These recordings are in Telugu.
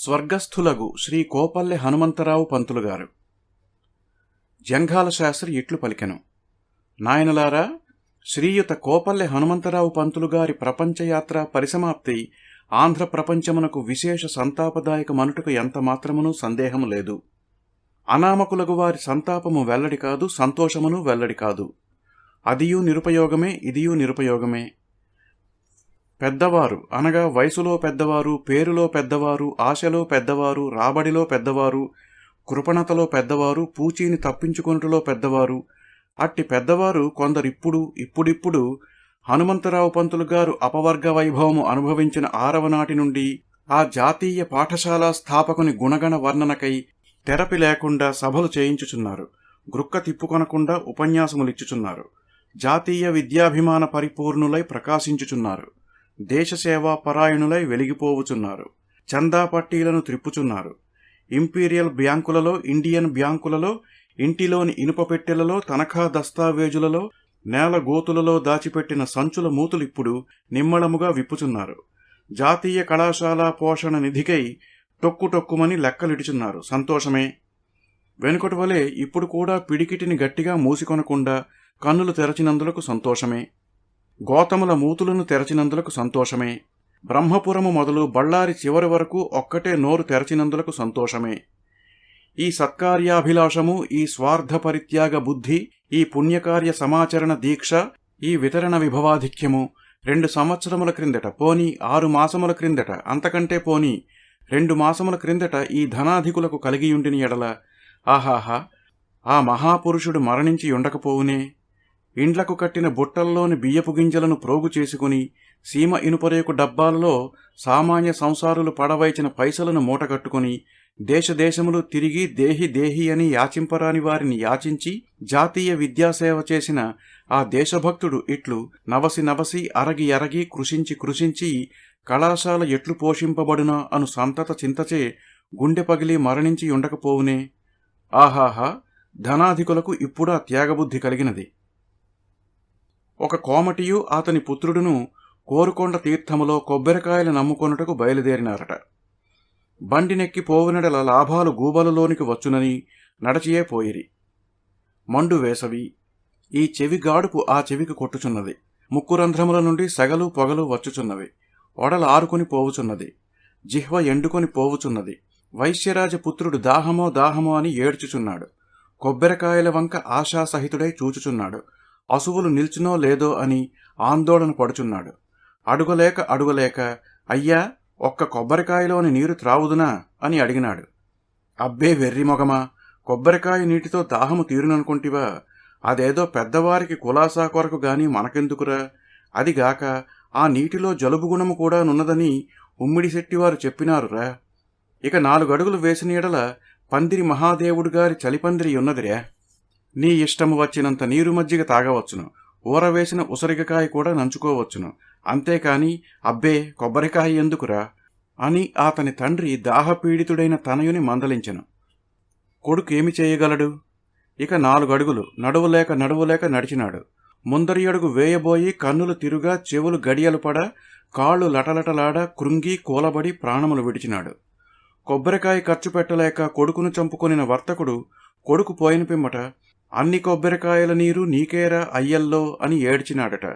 స్వర్గస్థులగు శ్రీ కోపల్లె హనుమంతరావు పంతులుగారు జంఘాల శాస్త్రి ఇట్లు పలికెను. నాయనలారా శ్రీయుత కోపల్లె హనుమంతరావు పంతులు గారి ప్రపంచయాత్ర పరిసమాప్తి ఆంధ్ర ప్రపంచమునకు విశేష సంతాపదాయక మనుటకు ఎంత మాత్రమునూ సందేహము లేదు. అనామకులగు వారి సంతాపము వెల్లడి కాదు సంతోషమును వెల్లడి కాదు. అదియూ నిరుపయోగమే ఇదియూ నిరుపయోగమే. పెద్దవారు అనగా వయసులో పెద్దవారు పేరులో పెద్దవారు ఆశలో పెద్దవారు రాబడిలో పెద్దవారు కృపణతలో పెద్దవారు పూచీని తప్పించుకొనుటలో పెద్దవారు. అట్టి పెద్దవారు కొందరిప్పుడు ఇప్పుడిప్పుడు హనుమంతరావు పంతులు గారు అపవర్గ వైభవము అనుభవించిన ఆరవ నాటి నుండి ఆ జాతీయ పాఠశాల స్థాపకుని గుణగణ వర్ణనకై తెరపి లేకుండా సభలు చేయించుచున్నారు. గ్రుక్క తిప్పుకొనకుండా ఉపన్యాసములిచ్చుచున్నారు. జాతీయ విద్యాభిమాన పరిపూర్ణులై ప్రకాశించుచున్నారు. దేశసేవా పరాయణులై వెలిగిపోవుచున్నారు. చందా పట్టీలను త్రిప్పుచున్నారు. ఇంపీరియల్ బ్యాంకులలో ఇండియన్ బ్యాంకులలో ఇంటిలోని ఇనుప పెట్టెలలో తనఖా దస్తావేజులలో నేల గోతులలో దాచిపెట్టిన సంచుల మూతులిప్పుడు నిమ్మళముగా విప్పుచున్నారు. జాతీయ కళాశాల పోషణ నిధికై టొక్కుటొక్కుమని లెక్కలిడుచున్నారు సంతోషమే. వెనుకటి వలె ఇప్పుడు కూడా పిడికిటిని గట్టిగా మూసికొనకుండా కన్నులు తెరచినందులకు సంతోషమే. గోతముల మూతులను తెరచినందులకు సంతోషమే. బ్రహ్మపురము మొదలు బళ్ళారి చివరి వరకు ఒక్కటే నోరు తెరచినందులకు సంతోషమే. ఈ సత్కార్యాభిలాషము ఈ స్వార్థ పరిత్యాగ బుద్ధి ఈ పుణ్యకార్య సమాచరణ దీక్ష ఈ వితరణ విభవాధిక్యము రెండు సంవత్సరముల క్రిందట పోని ఆరు మాసముల క్రిందట అంతకంటే పోని రెండు మాసముల క్రిందట ఈ ధనాధికులకు కలిగియుండిన ఎడల. ఆహాహా! ఆ మహాపురుషుడు మరణించి ఉండకపోవునే. ఇండ్లకు కట్టిన బుట్టల్లోని బియ్యపు గింజలను ప్రోగు చేసుకుని సీమ ఇనుపరేకు డబ్బాలలో సామాన్య సంసారులు పడవైచిన పైసలను మూటగట్టుకుని దేశదేశములు తిరిగి దేహి దేహి అని యాచింపరాని వారిని యాచించి జాతీయ విద్యాసేవ చేసిన ఆ దేశభక్తుడు ఇట్లు నవసి నవసి అరగి అరగి కృషించి కృషించి కళాశాల ఎట్లు పోషింపబడునా అను సంతత చింతచే గుండె పగిలి మరణించి ఉండకపోవునే. ఆహాహా ధనాధికులకు ఇప్పుడా త్యాగబుద్ధి కలిగినది. ఒక కోమటియు అతని పుత్రుడును కోరుకొండ తీర్థములో కొబ్బరికాయలు నమ్ముకొనుటకు బయలుదేరినారట. బండినెక్కి పోవునడల లాభాలు గూబలలోనికి వచ్చునని నడచియే పోయిరి. మండు వేసవి. ఈ చెవి గాడుపు ఆ చెవికి కొట్టుచున్నది. ముక్కురంధ్రముల నుండి సెగలు పొగలు వచ్చుచున్నవి. ఒడల ఆరుకొని పోవుచున్నది. జిహ్వ ఎండుకొని పోవుచున్నది. వైశ్యరాజ పుత్రుడు దాహమో దాహమో అని ఏడ్చుచున్నాడు. కొబ్బరికాయల వంక ఆశాసహితుడై చూచుచున్నాడు. అసువులు నిల్చునో లేదో అని ఆందోళన పడుచున్నాడు. అడుగలేక అడుగలేక అయ్యా ఒక్క కొబ్బరికాయలోని నీరు త్రావుదునా? అని అడిగినాడు. అబ్బే వెర్రి మొగమా కొబ్బరికాయ నీటితో దాహము తీరుననుకుంటివా? అదేదో పెద్దవారికి కులాసా కొరకు గాని మనకెందుకురా? అదిగాక ఆ నీటిలో జలుబు గుణము కూడా నున్నదని ఉమ్మిడి శెట్టివారు చెప్పినారురా. ఇక నాలుగడుగులు వేసిన ఎడల పందిరి మహాదేవుడు గారి చలిపందిరి ఉన్నదిరా. నీ ఇష్టము వచ్చినంత నీరు మజ్జిగ తాగవచ్చును. ఊరవేసిన ఉసిరికకాయ కూడా నంచుకోవచ్చును. అంతేకాని అబ్బే కొబ్బరికాయ ఎందుకురా? అని అతని తండ్రి దాహపీడితుడైన తనయుని మందలించెను. కొడుకేమి చేయగలడు? ఇక నాలుగడుగులు నడువులేక నడువులేక నడిచినాడు. ముందరి అడుగు వేయబోయి కన్నులు తిరుగా చెవులు గడియలు పడ కాళ్ళు లటలటలాడ కృంగి కూలబడి ప్రాణములు విడిచినాడు. కొబ్బరికాయ ఖర్చు పెట్టలేక కొడుకును చంపుకొనిన వర్తకుడు కొడుకు పోయిన పిమ్మట అన్ని కొబ్బరికాయల నీరు నీకేరా అయ్యల్లో అని ఏడ్చినాడట.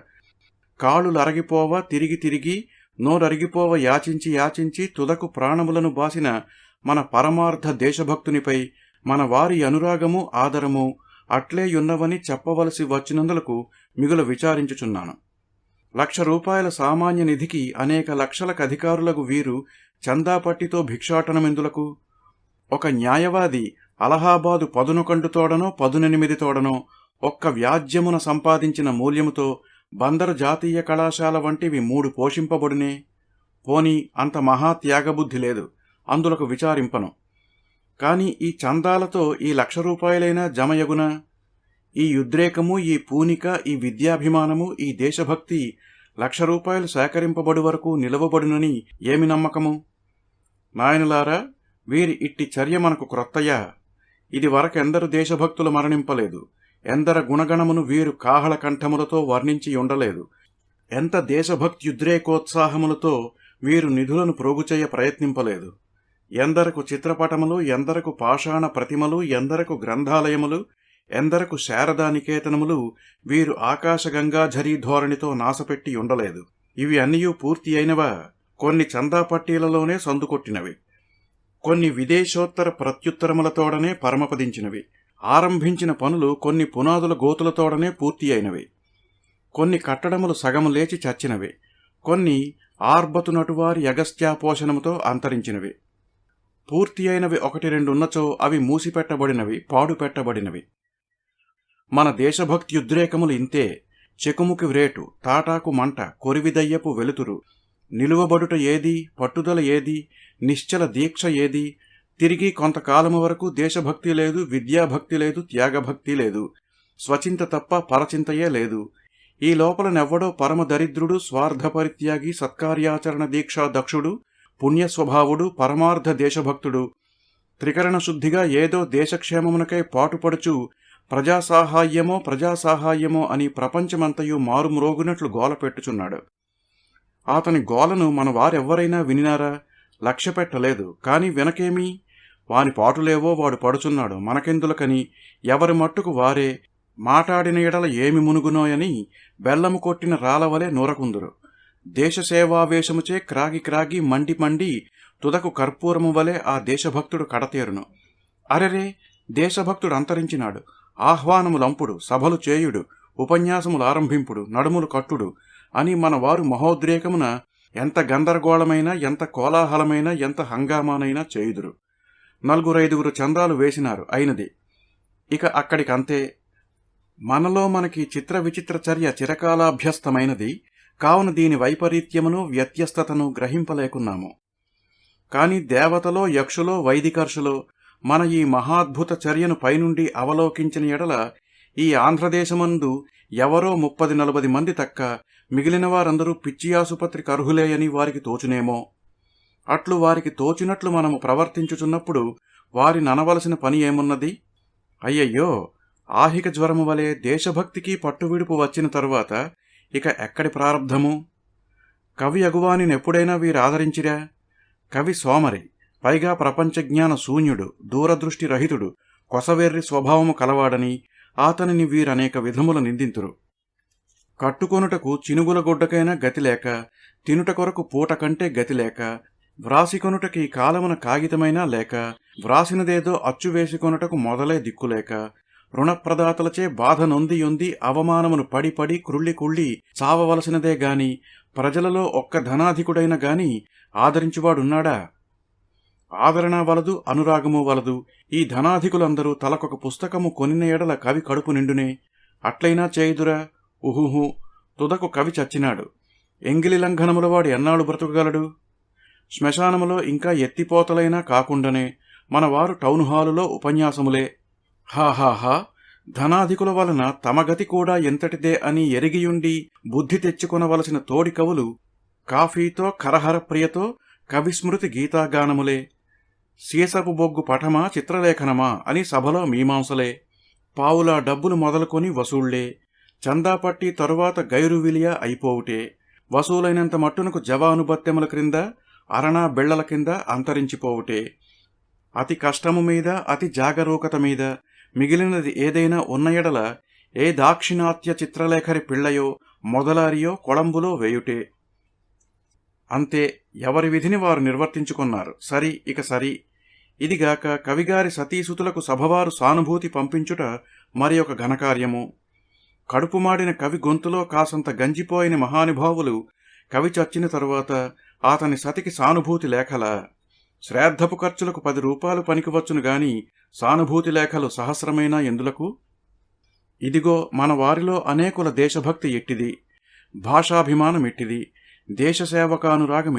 కాళ్ళు అరగిపోవ తిరిగి తిరిగి నోరరిగిపోవ యాచించి యాచించి తుదకు ప్రాణములను బాసిన మన పరమార్థ దేశభక్తునిపై మన వారి అనురాగము ఆదరము అట్లేయున్నవని చెప్పవలసి వచ్చినందులకు మిగులు విచారించుచున్నాను. లక్ష రూపాయల సామాన్య నిధికి అనేక లక్షలకు అధికారులకు వీరు చందాపట్టితో భిక్షాటనమెందులకు? ఒక న్యాయవాది అలహాబాదు పదునొకండు తోడనో పదునెనిమిది తోడనో ఒక్క వ్యాజ్యమున సంపాదించిన మూల్యముతో బందరు జాతీయ కళాశాల వంటివి మూడు పోషింపబడునే. పోని అంత మహా త్యాగబుద్ధి లేదు అందులకు విచారింపను. కాని ఈ చందాలతో ఈ లక్ష రూపాయలైనా జమయగునా? ఈ ఉద్రేకము ఈ పూనిక ఈ విద్యాభిమానము ఈ దేశభక్తి లక్ష రూపాయలు సేకరింపబడు వరకు నిలవబడునని ఏమి నమ్మకము? నాయనులారా వీరి ఇట్టి చర్య మనకు క్రొత్తయా ఇది వరకెందరు దేశభక్తులు మరణింపలేదు. ఎందర గుణగణమును వీరు కాహళ కంఠములతో వర్ణించి ఉండలేదు. ఎంత దేశభక్త్యుద్రేకోత్సాహములతో వీరు నిధులను ప్రోగుచేయ ప్రయత్నింపలేదు. ఎందరకు చిత్రపటములు ఎందరకు పాషాణ ప్రతిమలు ఎందరకు గ్రంథాలయములు ఎందరకు శారదానికేతనములు వీరు ఆకాశగంగా ఝరీ ధోరణితో నాసపెట్టి ఉండలేదు. ఇవి అన్నియూ పూర్తి అయినవా? కొన్ని చందాపట్టీలలోనే సందుకొట్టినవి. కొన్ని విదేశోత్తర ప్రత్యుత్తరములతోడనే పరమపదించినవి. ఆరంభించిన పనులు కొన్ని పునాదుల గోతులతోడనే పూర్తి అయినవి కొన్ని కట్టడములు సగము లేచి చచ్చినవి. కొన్ని ఆర్బతు నటువారి అంతరించినవి. పూర్తి అయినవి ఒకటి రెండున్నచో అవి మూసిపెట్టబడినవి పాడుపెట్టబడినవి. మన దేశభక్తి ఉద్రేకములు ఇంతే. చెకుముకి వ్రేటు తాటాకు మంట కొరివిదయ్యపు వెలుతురు. నిలువబడుట ఏది పట్టుదల ఏది నిశ్చల దీక్ష ఏది? తిరిగి కొంతకాలము వరకు దేశభక్తి లేదు విద్యాభక్తి లేదు త్యాగభక్తి లేదు. స్వచింత తప్ప పరచింతయే లేదు. ఈ లోపల నెవ్వడో పరమ దరిద్రుడు స్వార్థపరిత్యాగి సత్కార్యాచరణ దీక్షా దక్షుడు పుణ్యస్వభావుడు పరమార్థ దేశభక్తుడు. త్రికరణ శుద్ధిగా ఏదో దేశక్షేమమునకై పాటుపడుచు ప్రజాసాహాయ్యమో ప్రజాసాహాయ్యమో అని ప్రపంచమంతయు మారుమ్రోగునట్లు గోల పెట్టుచున్నాడు. అతని గోలను మన వారెవ్వరైనా వినినారా? లక్ష్య పెట్టలేదు. కాని వెనకేమీ వాని పాటులేవో వాడు పడుచున్నాడు. మనకెందులకని ఎవరి మట్టుకు వారే మాటాడిన ఎడల ఏమి మునుగునోయని బెల్లము కొట్టిన రాలవలే నూరకుందురు. దేశసేవావేశముచే క్రాగి క్రాగి మండి మండి తుదకు కర్పూరము వలె ఆ దేశభక్తుడు కడతేరును. అరెరే! దేశభక్తుడు అంతరించినాడు. ఆహ్వానములంపుడు సభలు చేయుడు ఉపన్యాసములు ఆరంభింపుడు నడుములు కట్టుడు అని మన వారు మహోద్రేకమున ఎంత గందరగోళమైన ఎంత కోలాహలమైన ఎంత హంగామానైనా చేయుదురు. నలుగురైదుగురు చందాలు వేసినారు అయినది. ఇక అక్కడికి అంతే మనలో మనకి చిత్ర విచిత్ర చర్య చిరకాలాభ్యస్తమైనది. కావున దీని వైపరీత్యమును వ్యత్యస్తతను గ్రహింపలేకున్నాము. కాని దేవతలో యక్షులో వైదికర్షులో మన ఈ మహాద్భుత చర్యను పైనుండి అవలోకించిన ఎడల ఈ ఆంధ్రదేశమందు ఎవరో ముప్పది నలభది మంది తక్క మిగిలిన వారందరూ పిచ్చియాసుపత్రికి అర్హులే అని వారికి తోచునేమో. అట్లు వారికి తోచినట్లు మనము ప్రవర్తించుచున్నప్పుడు వారి ననవలసిన పని ఏమున్నది? అయ్యయ్యో ఆహిక జ్వరము వలె దేశభక్తికి పట్టువిడుపు వచ్చిన తరువాత ఇక ఎక్కడి ప్రారంధము? కవి అగువానిని ఎప్పుడైనా వీరు ఆదరించిరా కవి సోమరి పైగా ప్రపంచజ్ఞాన శూన్యుడు దూరదృష్టి రహితుడు కొసవెర్రి స్వభావము కలవాడని ఆతనిని వీరనేక విధముల నిందింతురు. కట్టుకొనుటకు చినుగుల గుడ్డకైనా గతిలేక తినుట కొరకు పూట కంటే గతిలేక వ్రాసికొనుటకి కాలమున కాగితమైనా లేక వ్రాసినదేదో అచ్చు వేసికొనుటకు మొదలే దిక్కులేక రుణప్రదాతలచే బాధ నొంది యొంది అవమానమును పడి పడి కుళ్ళి కుళ్ళి చావవలసినదే గాని ప్రజలలో ఒక్క ధనాధికుడైన గాని ఆదరించువాడున్నాడా? ఆదరణ వలదు అనురాగము వలదు ఈ ధనాధికులందరూ తలకొక పుస్తకము కొనిన ఎడల కవి కడుపు నిండునే అట్లయినా చేయుదురా? ఉహుహు తుదకు కవి చచ్చినాడు. ఎంగిలి లంఘనములవాడు వాడు ఎన్నాళ్ళు శ్మశానములో ఇంకా ఎత్తిపోతలైనా కాకుండానే మనవారు టౌన్ హాలులో ఉపన్యాసములే. హాహాహా ధనాధికుల వలన తమ గతి కూడా ఎంతటిదే అని ఎరిగియుండి బుద్ధి తెచ్చుకొనవలసిన తోడి కవులు కాఫీతో కరహర ప్రియతో కవిస్మృతి గీతాగానములే. సీసపు బొగ్గు పటమా చిత్రలేఖనమా అని సభలో మీమాంసలే. పావులా డబ్బులు మొదలుకొని వసూళ్ళే. చందాపట్టి తరువాత గైరువిలియా అయిపోవుటే. వసూలైనంత మట్టునకు జవానుభత్యముల క్రింద అరణా బిళ్ళల కింద అంతరించిపోవుటే. అతి కష్టము మీద అతి జాగరూకత మీద మిగిలినది ఏదైనా ఉన్న ఎడల ఏ దాక్షిణాత్య చిత్రలేఖరి పిళ్ళయో మొదలారియో కొళంబులో వేయుటే. అంతే ఎవరి విధిని వారు నిర్వర్తించుకున్నారు. సరి ఇక సరి. ఇదిగాక కవిగారి సతీసుతులకు సభవారు సానుభూతి పంపించుట మరి ఒక ఘనకార్యము. కడుపుమాడిన కవి గొంతులో కాసంత గంజిపోయిన మహానుభావులు కవి చచ్చిన తరువాత అతని సతికి సానుభూతి లేఖలా శ్రాద్ధపు ఖర్చులకు పది రూపాయలు పనికివచ్చును గాని సానుభూతి లేఖలు సహస్రమైనా ఎందులకు? ఇదిగో మన వారిలో అనేకుల దేశభక్తి ఎట్టిది భాషాభిమానం ఎట్టిది దేశసేవకానురాగం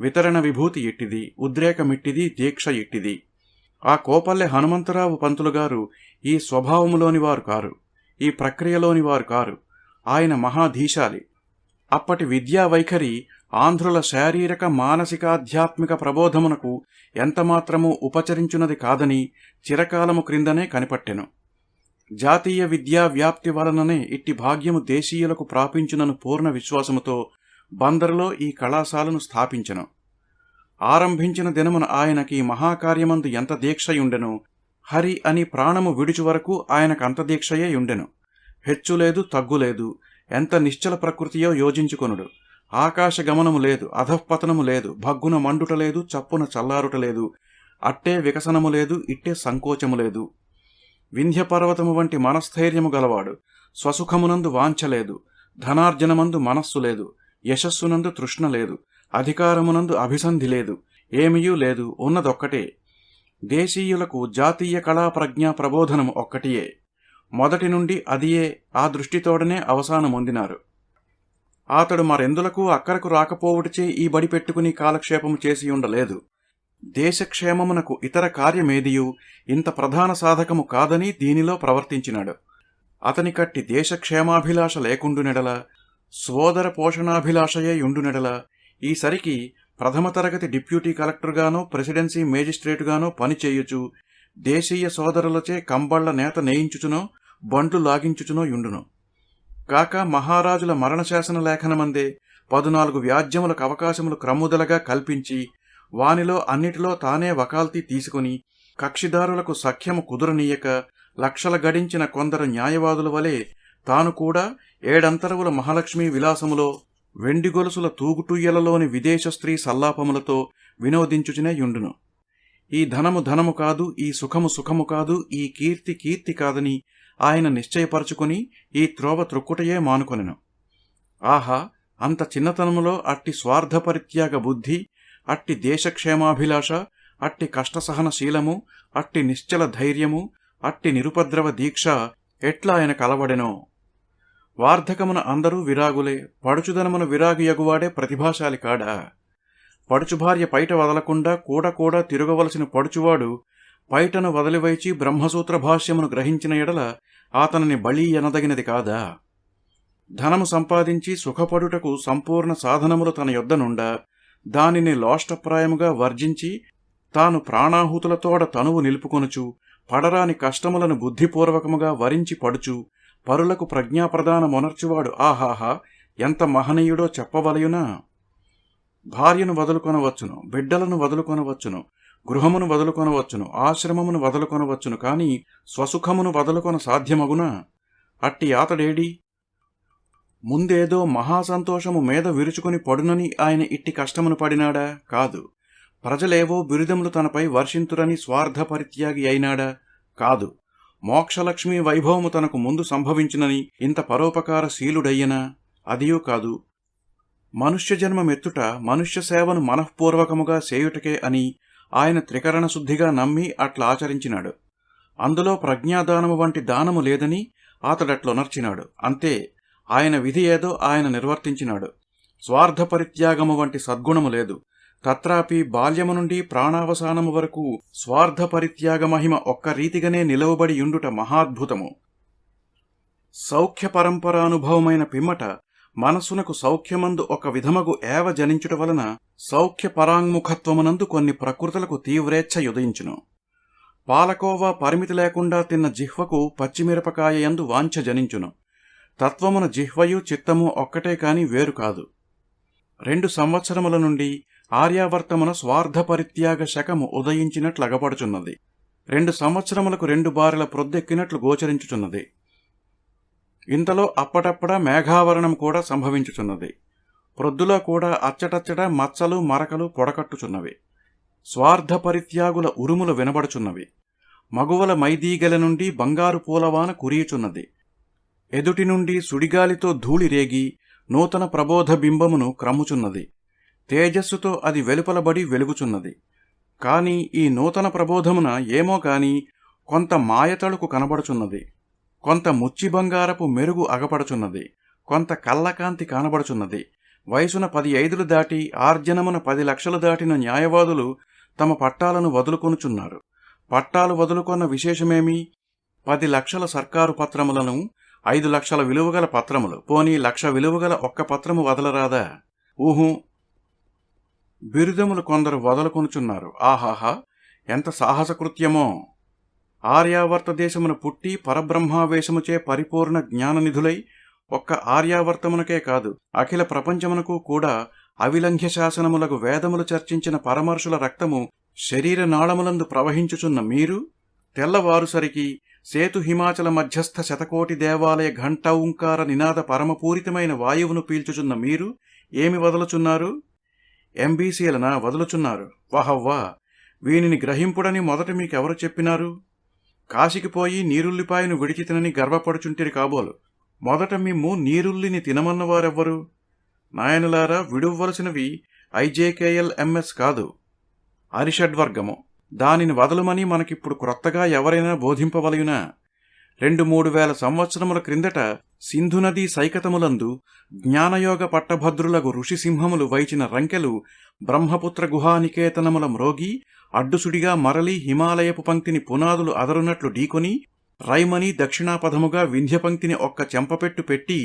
వితరణ విభూతి ఎట్టిది ఉద్రేకమిట్టిది దీక్ష ఎట్టిది. ఆ కోపల్లె హనుమంతరావు పంతులు గారు ఈ స్వభావములోని వారు కారు. ఈ ప్రక్రియలోని వారు కారు. ఆయన మహాధీశాలి. అప్పటి విద్యా వైఖరి ఆంధ్రుల శారీరక మానసికాధ్యాత్మిక ప్రబోధమునకు ఎంతమాత్రమూ ఉపచరించున్నది కాదని చిరకాలము క్రిందనే కనిపట్టెను. జాతీయ విద్యా వ్యాప్తి వలననే ఇట్టి భాగ్యము దేశీయులకు ప్రాపించునను పూర్ణ విశ్వాసముతో బందరులో ఈ కళాశాలను స్థాపించెను. ఆరంభించిన దినమున ఆయనకి మహాకార్యమందు ఎంత దీక్షయుండెను హరి అని ప్రాణము విడిచి వరకు ఆయనకు అంతదీక్షయే ఉండెను హెచ్చులేదు తగ్గులేదు ఎంత నిశ్చల ప్రకృతియో యోజించుకొనుడు. ఆకాశ గమనము లేదు అధఃపతనము లేదు. భగ్గున మండుట లేదు చప్పున చల్లారుట లేదు. అట్టే వికసనము లేదు ఇట్టే సంకోచము లేదు. వింధ్యపర్వతము వంటి మనస్థైర్యము గలవాడు. స్వసుఖమునందు వాంఛలేదు ధనార్జనమందు మనస్సు లేదు. యశస్సునందు తృష్ణ లేదు. అధికారమునందు అభిసంధి లేదు. ఏమియూ లేదు. ఉన్నదొక్కటే. దేశీయులకు జాతీయ కళా ప్రజ్ఞా ప్రబోధనం ఒక్కటియే. మొదటి నుండి అదియే ఆ దృష్టితోడనే అవసానమొందినారు. అతడు మరెందులకు అక్కరకు రాకపోవుటచే ఈ బడి పెట్టుకుని కాలక్షేపము చేసి ఉండలేదు దేశక్షేమమునకు ఇతర కార్యమేదియు ఇంత ప్రధాన సాధకము కాదని దీనిలో ప్రవర్తించినాడు. అతని కట్టి దేశక్షేమాభిలాష లేకుండునెడల సోదర పోషణాభిలాషయే యుండునెడల ఈసరికి ప్రథమ తరగతి డిప్యూటీ కలెక్టర్గానో ప్రెసిడెన్సీ మేజిస్ట్రేటుగానో పనిచేయుచు దేశీయ సోదరులచే కంబళ్ళ నేత నేయించుచునో బండ్లు లాగించుచునో యుండును. కాక మహారాజుల మరణశాసన లేఖనమందే పదునాలుగు వ్యాజ్యములకు అవకాశములు క్రమ్ముదలగా కల్పించి వానిలో అన్నిటిలో తానే వకాల్తీ తీసుకుని కక్షిదారులకు సఖ్యము కుదురనీయక లక్షల గడించిన కొందరు న్యాయవాదుల వలె తాను కూడా ఏడంతరవుల మహాలక్ష్మి విలాసములో వెండి గొలుసుల తూగుటుయ్యలలోని విదేశ స్త్రీ సల్లాపములతో వినోదించుచునే యుండును ఈ ధనము ధనము కాదు ఈ సుఖము సుఖము కాదు ఈ కీర్తి కీర్తి కాదని ఆయన నిశ్చయపరచుకుని ఈ త్రోవ త్రొక్కుటయే మానుకొనెను. ఆహా అంత చిన్నతనములో అట్టి స్వార్థపరిత్యాగ బుద్ధి అట్టి దేశక్షేమాభిలాష అట్టి కష్టసహనశీలము అట్టి నిశ్చల ధైర్యము అట్టి నిరుపద్రవ దీక్ష ఎట్లా ఆయన కలవడెనో? వార్ధకమున అందరూ విరాగులే పడుచుదనమున విరాగు ఎగువాడే ప్రతిభాశాలి కాడా? పడుచు భార్య పైట వదలకుండా కూడా కూడా తిరగవలసిన పడుచువాడు పైటను వదిలివైచి బ్రహ్మసూత్ర భాష్యమును గ్రహించిన ఎడల ఆతనని బళీ ఎనదగినది కాదా? ధనము సంపాదించి సుఖపడుటకు సంపూర్ణ సాధనములు తన యొద్దనుండా దానిని లోష్టప్రాయముగా వర్జించి తాను ప్రాణాహుతులతోడ తనువు నిలుపుకొనుచు పడరాని కష్టములను బుద్ధిపూర్వకముగా వరించి పడుచు పరులకు ప్రజ్ఞాప్రదాన మొనర్చువాడు ఆహాహా ఎంత మహనీయుడో చెప్పవలయునా? భార్యను వదులుకొనవచ్చును బిడ్డలను వదులుకొనవచ్చును గృహమును వదులుకొనవచ్చును ఆశ్రమమును వదులుకొనవచ్చును కాని స్వసుఖమును వదులుకొన సాధ్యమగునా? అట్టి ఆతడేడి ముందేదో మహాసంతోషము మీద విరుచుకుని పడునని ఆయన ఇట్టి కష్టమును పడినాడా? కాదు. ప్రజలేవో బిరుదములు తనపై వర్షింతురని స్వార్థపరిత్యాగి అయినాడా? కాదు. మోక్షలక్ష్మి వైభవము తనకు ముందు సంభవించినని ఇంత పరోపకార శీలుడయ్యనా? అదియూ కాదు. మనుష్య జన్మమెత్తుట మనుష్య సేవను మనఃపూర్వకముగా చేయుటకే అని ఆయన త్రికరణ శుద్ధిగా నమ్మి అట్లా ఆచరించినాడు. అందులో ప్రజ్ఞాదానము వంటి దానము లేదని అతడట్లొనర్చినాడు. అంతే ఆయన విధి ఏదో ఆయన నిర్వర్తించినాడు. స్వార్థపరిత్యాగము వంటి సద్గుణము లేదు. తత్రాపి బాల్యము నుండి ప్రాణావసానము వరకు స్వార్థ పరిత్యాగ మహిమ ఒక్క రీతిగానే నిలవబడి యుండుట మహాద్భుతము. సౌఖ్య పరంపరానుభవమైన పిమ్మట మనసునకు సౌఖ్యమందు ఒక విధమగు ఏవ జనించుట వలన సౌఖ్య పరాంగ్ముఖత్వమునందు కొన్ని ప్రకృతులకు తీవ్రేచ్ఛ యుదయించును. పాలకోవా పరిమితి లేకుండా తిన్న జిహ్వకు పచ్చిమిరపకాయ యందు వాంఛ జనించును. తత్వమున జిహ్వయు చిత్తము ఒక్కటే కాని వేరు కాదు. రెండు సంవత్సరముల నుండి ఆర్యావర్తమున స్వార్థ పరిత్యాగ శకము ఉదయించినట్లగపడుచున్నది రెండు సంవత్సరములకు రెండు బారెల ప్రొద్దెక్కినట్లు గోచరించుచున్నది. ఇంతలో అప్పటప్పుడా మేఘావరణం కూడా సంభవించుచున్నది. ప్రొద్దులో కూడా అచ్చటచ్చట మచ్చలు మరకలు పొడకట్టుచున్నవి. స్వార్థ పరిత్యాగుల ఉరుములు వినబడుచున్నవి. మగువల మైదీగల నుండి బంగారు పూలవాన కురియుచున్నది. ఎదుటి నుండి సుడిగాలితో ధూళి రేగి నూతన ప్రబోధ బింబమును క్రమ్ముచున్నది తేజస్సుతో అది వెలుపలబడి వెలుగుచున్నది. కాని ఈ నూతన ప్రబోధమున ఏమో కాని కొంత మాయతళుకు కనబడుచున్నది. కొంత ముచ్చి బంగారపు మెరుగు అగపడుచున్నది. కొంత కళ్ళకాంతి కానబడుచున్నది. వయసున పది ఐదులు దాటి ఆర్జనమున పది లక్షలు దాటిన న్యాయవాదులు తమ పట్టాలను వదులుకొనుచున్నారు. పట్టాలు వదులుకొన్న విశేషమేమి? పది లక్షల సర్కారు పత్రములను ఐదు లక్షల విలువగల పత్రములు. పోనీ లక్ష విలువగల ఒక్క పత్రము వదలరాదా? ఊహు బిరుదములు కొందరు వదలుకొనుచున్నారు. ఆహాహా! ఎంత సాహసకృత్యమో! ఆర్యావర్త దేశమును పుట్టి పరబ్రహ్మావేశముచే పరిపూర్ణ జ్ఞాననిధులై ఒక్క ఆర్యావర్తమునకే కాదు అఖిల ప్రపంచమునకు కూడా అవిలంఘ్య శాసనములకు వేదములు చర్చించిన పరమర్షుల రక్తము శరీర నాళములందు ప్రవహించుచున్న మీరు తెల్లవారుసరికి సేతు హిమాచల మధ్యస్థ శతకోటి దేవాలయ ఘంటౌంకార నినాద పరమపూరితమైన వాయువును పీల్చుచున్న మీరు ఏమి వదలుచున్నారు? ఎంబీసీలన వదులుచున్నారు. వాహవ్వా వీనిని గ్రహింపుడని మొదట మీకెవరు చెప్పినారు? కాశీకి పోయి నీరుల్లిపాయను విడిచి తినని గర్వపడుచుంటిరి కాబోలు. మొదట మిమ్ము నీరుల్లిని తినమన్నవారెవ్వరు? నాయనలారా విడువలసినవి ఐజేకేఎల్ ఎంఎస్ కాదు. అరిషడ్వర్గము. దానిని వదలమని మనకిప్పుడు క్రొత్తగా ఎవరైనా బోధింపవలయునా? రెండు మూడు వేల సంవత్సరముల క్రిందట సింధునదీ సైకతములందు జ్ఞానయోగ పట్టభద్రులకు ఋషిసింహములు వైచిన రంకెలు బ్రహ్మపుత్ర గుహానికేతనముల మ్రోగి అడ్డుసుడిగా మరలి హిమాలయపు పంక్తిని పునాదులు అదరునట్లు ఢీకొని రైమని దక్షిణాపథముగా వింధ్యపంక్తిని ఒక్క చెంపపెట్టు పెట్టి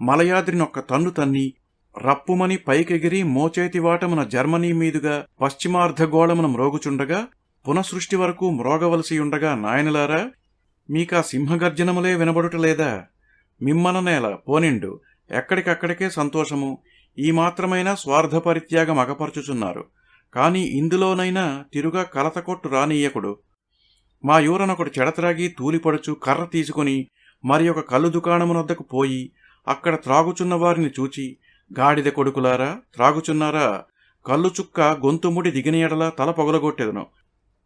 మలయాద్రినొక్క తన్ను తన్ని రప్పుమని పైకెగిరి మోచేతివాటమున జర్మనీ మీదుగా పశ్చిమార్ధగోళమున మ్రోగుచుండగా పునఃసృష్టి వరకు మ్రోగవలసియుండగా నాయనలారా మీకా సింహగర్జనములే వినబడుటలేదా మిమ్మననేల పోనిండు ఎక్కడికక్కడికే సంతోషము ఈ మాత్రమైన స్వార్థ పరిత్యాగం అగపరచుచున్నారు. కాని ఇందులోనైనా తిరుగా కలతకొట్టు రానీయకుడు. మా యూరనొకడు చెడత్రాగి తూలిపడుచు కర్ర తీసుకుని మరి ఒక కళ్ళు దుకాణమునొద్దకు పోయి అక్కడ త్రాగుచున్న వారిని చూచి గాడిద కొడుకులారా త్రాగుచున్నారా? కళ్ళు చుక్క గొంతుముడి దిగిన ఎడల తల పొగలగొట్టెదను.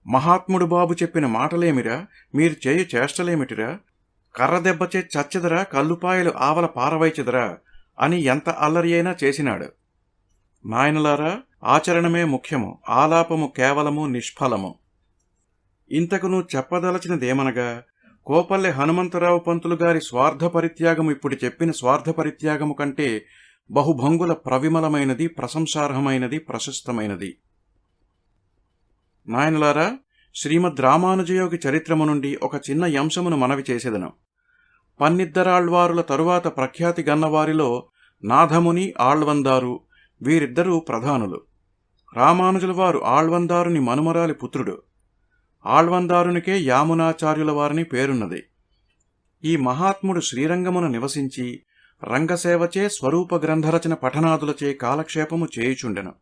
మహాత్ముడు బాబు చెప్పిన మాటలేమిరా? మీరు చేయు చేష్టలేమిటిరా? కర్రదెబ్బచే చచ్చెదరా? కల్లుపాయలు ఆవల పారవైచెదరా? అని ఎంత అల్లరి అయినా చేసినాడు. నాయనలారా ఆచరణమే ముఖ్యము ఆలాపము కేవలము నిష్ఫలము. ఇంతకును చెప్పదలచినదేమనగా కోపల్లె హనుమంతరావు పంతులు గారి స్వార్థ పరిత్యాగము ఇప్పుడు చెప్పిన స్వార్థ పరిత్యాగము కంటే బహుభంగుల ప్రవిమలమైనది ప్రశంసార్హమైనది ప్రశస్తమైనది. నాయనలారా శ్రీమద్ రామానుజయోగి చరిత్రము నుండి ఒక చిన్న యంశమును మనవి చేసేదను. పన్నిద్దరాళ్వారుల తరువాత ప్రఖ్యాతి గన్నవారిలో నాథముని ఆళ్వందారు వీరిద్దరూ ప్రధానులు. రామానుజుల వారు ఆళ్వందారుని మనుమరాలి పుత్రుడు. ఆళ్వందారునికే యామునాచార్యుల వారిని పేరున్నది. ఈ మహాత్ముడు శ్రీరంగమున నివసించి రంగసేవచే స్వరూప గ్రంథరచన పఠనాదులచే కాలక్షేపము చేయుచుండెను.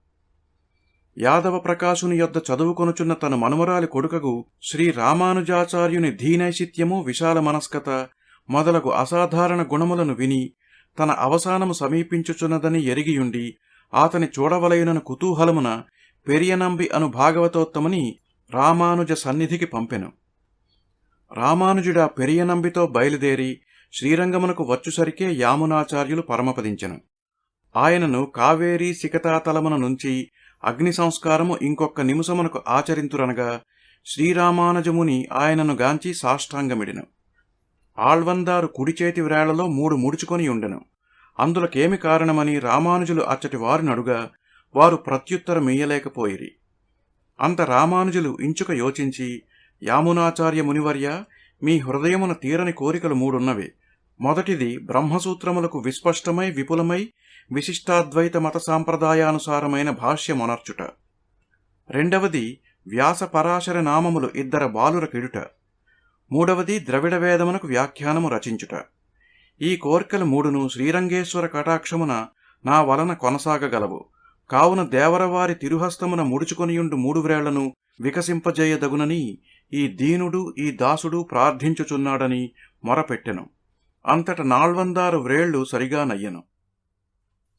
యాదవ ప్రకాశుని యొద్ద చదువుకొనుచున్న తన మనుమరాలి కొడుకగు శ్రీ రామానుజాచార్యుని ధీనైశిత్యము విశాల మనస్కత మొదలగు అసాధారణ గుణములను విని తన అవసానము సమీపించుచున్నదని ఎరిగియుండి ఆతని చూడవలయునను కుతూహలమున పెరియనంబి అను భాగవతోత్తముని రామానుజ సన్నిధికి పంపెను. రామానుజుడా పెరియనంబితో బయలుదేరి శ్రీరంగమునకు వచ్చుసరికే యామునాచార్యులు పరమపదించెను. ఆయనను కావేరీ శిఖతాతలమున నుంచి అగ్ని సంస్కారము ఇంకొక నిమిషమునకు ఆచరింతురనగా శ్రీరామానుజముని ఆయనను గాంచి సాష్టాంగమిడిను. ఆళ్వందారు కుడిచేతి వ్రేళ్ళలో మూడు ముడుచుకొని ఉండెను. అందులకేమి కారణమని రామానుజులు అచ్చటి వారినడుగా వారు ప్రత్యుత్తరమియ్యలేకపోయిరి అంత రామానుజులు ఇంచుక యోచించి యామునాచార్య మునివర్య మీ హృదయమున తీరని కోరికలు మూడున్నవి. మొదటిది బ్రహ్మసూత్రములకు విస్పష్టమై విపులమై విశిష్టాద్వైత మత సాంప్రదాయానుసారమైన భాష్యమొనర్చుట. రెండవది వ్యాస పరాశర నామములు ఇద్దర బాలుర కిడుట. మూడవది ద్రవిడ వేదమునకు వ్యాఖ్యానము రచించుట. ఈ కోర్కెలు మూడును శ్రీరంగేశ్వర కటాక్షమున నా వలన కొనసాగగలవు. కావున దేవరవారి తిరుహస్తమున ముడుచుకొనియుండు మూడు వ్రేళ్ళను వికసింపజేయదగునని ఈ దీనుడు ఈ దాసుడు ప్రార్థించుచున్నాడని మొరపెట్టెను. అంతట నాల్వందారు వ్రేళ్ళు సరిగా నయ్యను.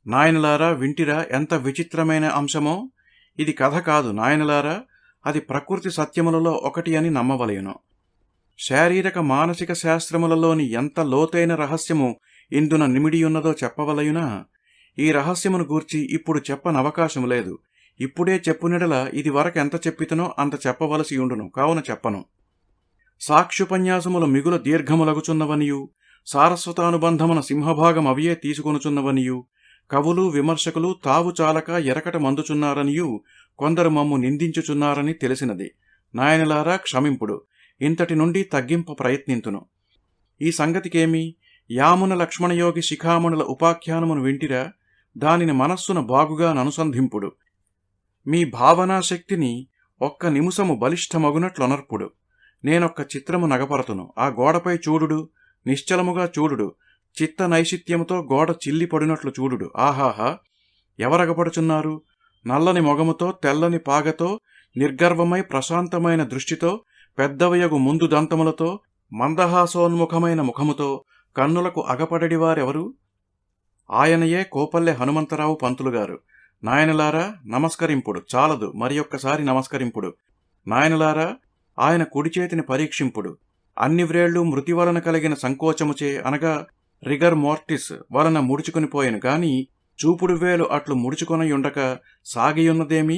నాయనలారా వింటిరా ఎంత విచిత్రమైన అంశమో? ఇది కథ కాదు నాయనలారా అది ప్రకృతి సత్యములలో ఒకటి అని నమ్మవలయును శారీరక మానసిక శాస్త్రములలోని ఎంత లోతైన రహస్యము ఇందున నిమిడియున్నదో చెప్పవలయునా? ఈ రహస్యమును గూర్చి ఇప్పుడు చెప్పనవకాశము లేదు. ఇప్పుడే చెప్పునిడల ఇది వరకు ఎంత చెప్పితనో అంత చెప్పవలసి ఉండును కావున చెప్పను. సాక్షుపన్యాసములు మిగుల దీర్ఘములగుచున్నవనియు సారస్వతానుబంధమున సింహభాగం అవియే తీసుకొనుచున్నవనియు కవులు విమర్శకులు తావు చాలక ఎరకట మందుచున్నారనియూ కొందరు మమ్ము నిందించుచున్నారని తెలిసినది. నాయనలారా క్షమింపుడు. ఇంతటి నుండి తగ్గింప ప్రయత్నింతును. ఈ సంగతికేమి? యామున లక్ష్మణయోగి శిఖామణుల ఉపాఖ్యానమును వింటిరా? దానిని మనస్సున బాగుగా ననుసంధింపుడు. మీ భావనాశక్తిని ఒక్క నిమిషము బలిష్టమగునట్లొనర్పుడు. నేనొక్క చిత్రము నగపరతును. ఆ గోడపై చూడుడు. నిశ్చలముగా చూడుడు. చిత్త నైషిత్యముతో గోడ చిల్లిపడినట్లు చూడుడు. ఆహాహా! ఎవరగపడుచున్నారు? నల్లని మొగముతో తెల్లని పాగతో నిర్గర్వమై ప్రశాంతమైన దృష్టితో పెద్దవయగు ముందు దంతములతో మందహాసోన్ముఖమైన ముఖముతో కన్నులకు అగపడడివారెవరు ఆయనయే కోపల్లె హనుమంతరావు పంతులుగారు. నాయనలారా నమస్కరింపుడు. చాలదు మరియొక్కసారి నమస్కరింపుడు. నాయనలారా ఆయన కుడి చేతిని పరీక్షింపుడు. అన్ని వ్రేళ్ళు మృతి వలన కలిగిన సంకోచముచే అనగా రిగర్ మోర్టిస్ వలన ముడుచుకునిపోయెను గాని చూపుడు వేలు అట్లు ముడుచుకొనయుండక సాగియున్నదేమీ?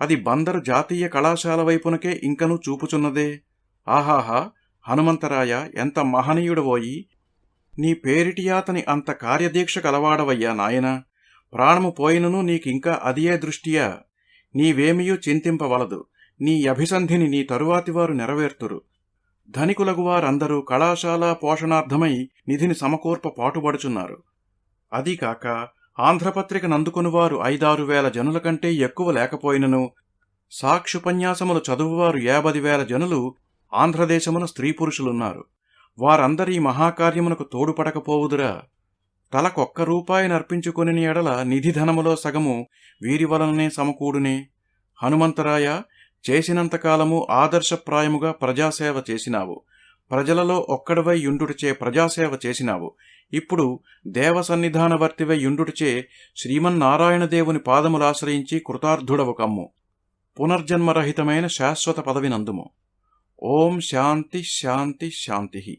అది బందరు జాతీయ కళాశాల వైపునకే ఇంకనూ చూపుచున్నదే. ఆహాహా హనుమంతరాయ ఎంత మహనీయుడవోయి! నీ పేరిటియాతని అంత కార్యదీక్ష కలవాడవయ్యా నాయన! ప్రాణము పోయినను నీకింకా అదియే దృష్టియా! నీవేమియూ చింతింపవలదు! నీ అభిసంధిని నీ తరువాతివారు నెరవేర్తురు! ధనికులగు వారందరూ కళాశాల పోషణార్థమై నిధిని సమకూర్ప పాటుపడుచున్నారు. అదీకాక ఆంధ్రపత్రిక నందుకొనువారు ఐదారు వేల జనుల కంటే ఎక్కువ లేకపోయినను సాక్షుపన్యాసములు చదువువారు యాభది వేల జనులు ఆంధ్రదేశమున స్త్రీ పురుషులున్నారు. వారందరీ మహాకార్యమునకు తోడుపడకపోవుదురా. తలకొక్క రూపాయి నర్పించుకొనిన ఎడల నిధి ధనములో సగము వీరివలననే సమకూడునే. హనుమంతరాయ చేసినంతకాలము ఆదర్శప్రాయముగా ప్రజాసేవ చేసినావు. ప్రజలలో ఒక్కడవై యుండుటిచే ప్రజాసేవ చేసినావు. ఇప్పుడు దేవ సన్నిధానవర్తివై యుండుటిచే శ్రీమన్నారాయణదేవుని పాదములాశ్రయించి కృతార్థుడవు కమ్ము. పునర్జన్మరహితమైన శాశ్వత పదవినందుము. ఓం శాంతి శాంతి శాంతి.